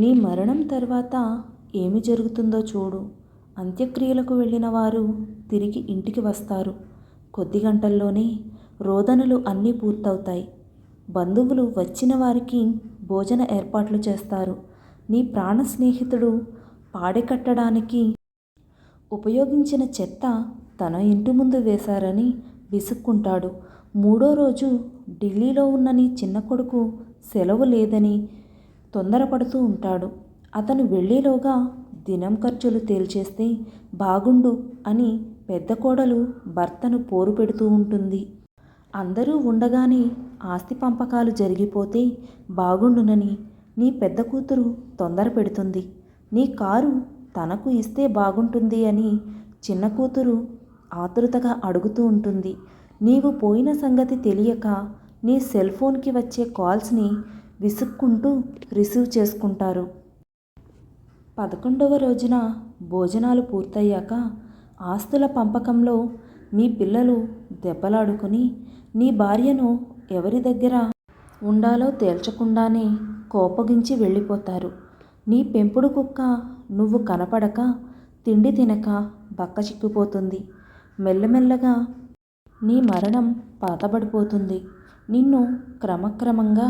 నీ మరణం తర్వాత ఏమి జరుగుతుందో చూడు. అంత్యక్రియలకు వెళ్ళిన వారు తిరిగి ఇంటికి వస్తారు. కొద్ది గంటల్లోనే రోదనలు అన్నీ పూర్తవుతాయి. బంధువులు వచ్చిన వారికి భోజన ఏర్పాట్లు చేస్తారు. నీ ప్రాణ స్నేహితుడు పాడెకట్టడానికి ఉపయోగించిన చెత్త తన ఇంటి ముందు వేశారని విసుక్కుంటాడు. మూడో రోజు ఢిల్లీలో ఉన్న నీ చిన్న కొడుకు సెలవు లేదని తొందరపడుతూ ఉంటాడు. అతను వెళ్ళేలోగా దినం ఖర్చులు తేల్చేస్తే బాగుండు అని పెద్ద కోడలు భర్తను పోరు పెడుతూ ఉంటుంది. అందరూ ఉండగానే ఆస్తి పంపకాలు జరిగిపోతే బాగుండునని నీ పెద్ద కూతురు తొందర పెడుతుంది. నీ కారు తనకు ఇస్తే బాగుంటుంది అని చిన్న కూతురు ఆతృతగా అడుగుతూ ఉంటుంది. నీవు పోయిన సంగతి తెలియక నీ సెల్ ఫోన్కి వచ్చే కాల్స్ని విసుక్కుంటూ రిసీవ్ చేసుకుంటారు. పదకొండవ రోజున భోజనాలు పూర్తయ్యాక ఆస్తుల పంపకంలో మీ పిల్లలు దెబ్బలాడుకుని నీ భార్యను ఎవరి దగ్గర ఉండాలో తేల్చకుండానే కోపగించి వెళ్ళిపోతారు. నీ పెంపుడు కుక్క నువ్వు కనపడక తిండి తినక బక్క చిక్కిపోతుంది మెల్లమెల్లగా నీ మరణం పాతబడిపోతుంది. నిన్ను క్రమక్రమంగా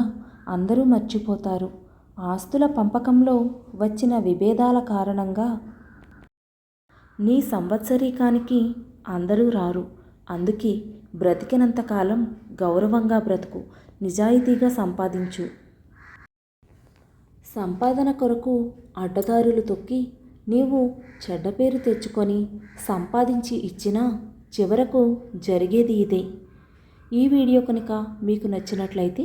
అందరూ మర్చిపోతారు. ఆస్తుల పంపకంలో వచ్చిన విభేదాల కారణంగా నీ సంవత్సరీకానికి అందరూ రారు. అందుకే బ్రతికినంతకాలం గౌరవంగా బ్రతుకు నిజాయితీగా సంపాదించు. సంపాదన కొరకు అడ్డదారులు తొక్కి నీవు చెడ్డ పేరు తెచ్చుకొని సంపాదించి ఇచ్చినా చివరకు జరిగేది ఇదే. ఈ వీడియో కనుక మీకు నచ్చినట్లయితే